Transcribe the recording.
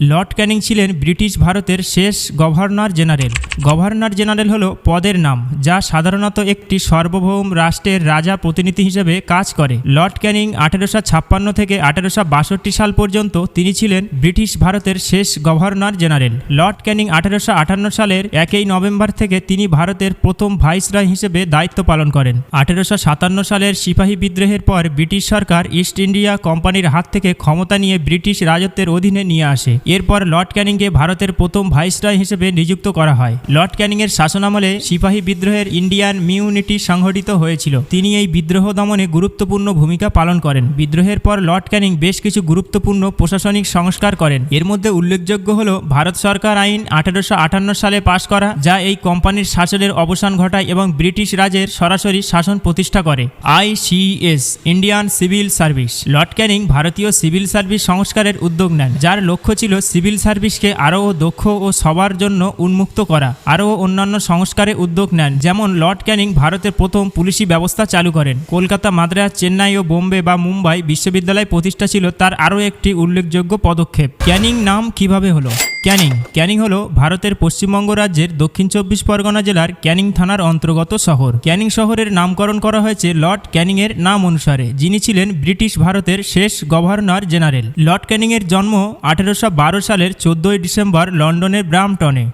Lord Canning ছিলেন British ভারতের শেষ গভর্নর জেনারেল। গভর্নর জেনারেল হলো পদের নাম, যা সাধারণত একটি সার্বভৌম রাষ্ট্রের রাজা প্রতিনিধি হিসেবে কাজ করে। লর্ড ক্যানিং আঠেরোশো ছাপ্পান্ন থেকে আঠেরোশো বাষট্টি সাল পর্যন্ত তিনি ছিলেন ব্রিটিশ ভারতের শেষ গভর্নর জেনারেল। লর্ড ক্যানিং আঠেরোশো আটান্ন সালের একই নভেম্বর থেকে তিনি ভারতের প্রথম ভাইসরয় হিসেবে দায়িত্ব পালন করেন। আঠেরোশো সাতান্ন সালের সিপাহী বিদ্রোহের পর ব্রিটিশ সরকার ইস্ট ইন্ডিয়া কোম্পানির হাত থেকে ক্ষমতা নিয়ে ব্রিটিশ রাজত্বের অধীনে নিয়ে আসে। এরপর লর্ড ক্যানিংকে ভারতের প্রথম ভাইসরয় হিসেবে নিযুক্ত করা হয়। লর্ড ক্যানিংয়ের শাসনামলে সিপাহী বিদ্রোহের ইন্ডিয়ান মিউনিটি সংঘটিত হয়েছিল। তিনি এই বিদ্রোহ দমনে গুরুত্বপূর্ণ ভূমিকা পালন করেন। বিদ্রোহের পর লর্ড ক্যানিং বেশ কিছু গুরুত্বপূর্ণ প্রশাসনিক সংস্কার করেন। এর মধ্যে উল্লেখযোগ্য হল ভারত সরকার আইন আঠারোশো আটান্ন সালে পাশ করা, যা এই কোম্পানির শাসনের অবসান ঘটায় এবং ব্রিটিশ রাজের সরাসরি শাসন প্রতিষ্ঠা করে। ICS Indian civil service. Lord Canning ভারতীয় সিভিল সার্ভিস সংস্কারের উদ্যোগ নেন, যার লক্ষ্য ছিল সিভিল সার্ভিসকে আরও দক্ষ ও সবার জন্য উন্মুক্ত করা। আরও অন্যান্য সংস্কারে উদ্যোগ নেন, যেমন লর্ড ক্যানিং ভারতের প্রথম পুলিশি ব্যবস্থা চালু করেন। কলকাতা, মাদ্রাস, চেন্নাই ও বোম্বে বা মুম্বাই বিশ্ববিদ্যালয় প্রতিষ্ঠা ছিল তার আরও একটি উল্লেখযোগ্য পদক্ষেপ। ক্যানিং নাম কীভাবে হলো? ক্যানিং। ক্যানিং হলো ভারতের পশ্চিমবঙ্গ রাজ্যের দক্ষিণ চব্বিশ পরগনা জেলার ক্যানিং থানার অন্তর্গত শহর। ক্যানিং শহরের নামকরণ করা হয়েছে লর্ড ক্যানিংয়ের নাম অনুসারে, যিনি ছিলেন ব্রিটিশ ভারতের শেষ গভর্নর জেনারেল। লর্ড ক্যানিংয়ের জন্ম আঠেরোশো বারো সালের চোদ্দই ডিসেম্বর লন্ডনের ব্রামটনে